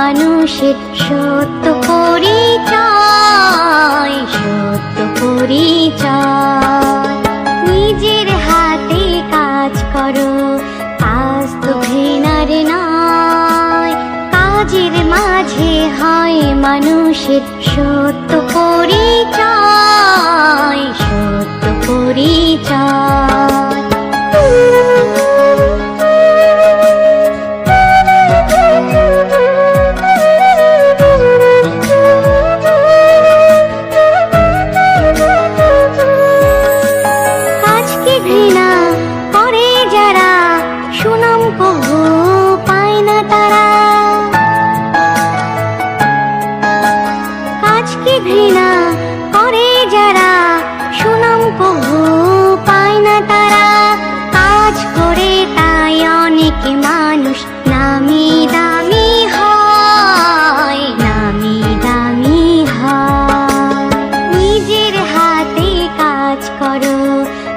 মানুষের সত্য পরিচয় সত্য পরিচয়। করো। আজ তো ঘৃণার নয় কাজের মাঝে হয় মানুষের সত্য পরিচয় সত্য পরিচয়। অনেক মানুষ? নামি দামি হয়, নামি দামি হয়। নিজের হাতে কাজ করো,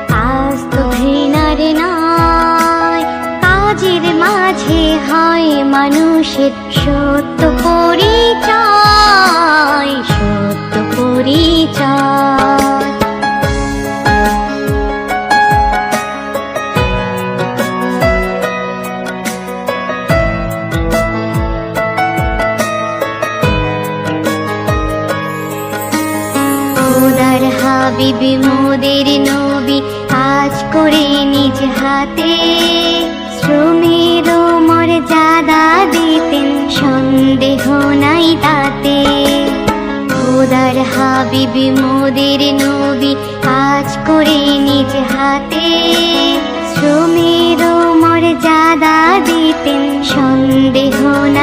কাজ তো ঘৃণার নয়। কাজের মাঝে হয় মানুষের সত্য পরিচয়। হাবিবি মোদের নবী কাজ করে নিজ হাতে। শ্রমের মর্যাদা দিতেন, সন্দেহ নাই তাতে। খোদার হাবিবি মোদের নবী কাজ করে নিজ হাতে। শ্রমের মর্যাদা দিতেন, সন্দেহ নাই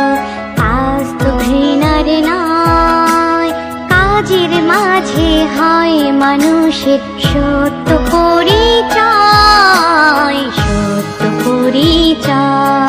মানুষের সত্য পরিচয় সত্য পরিচয়।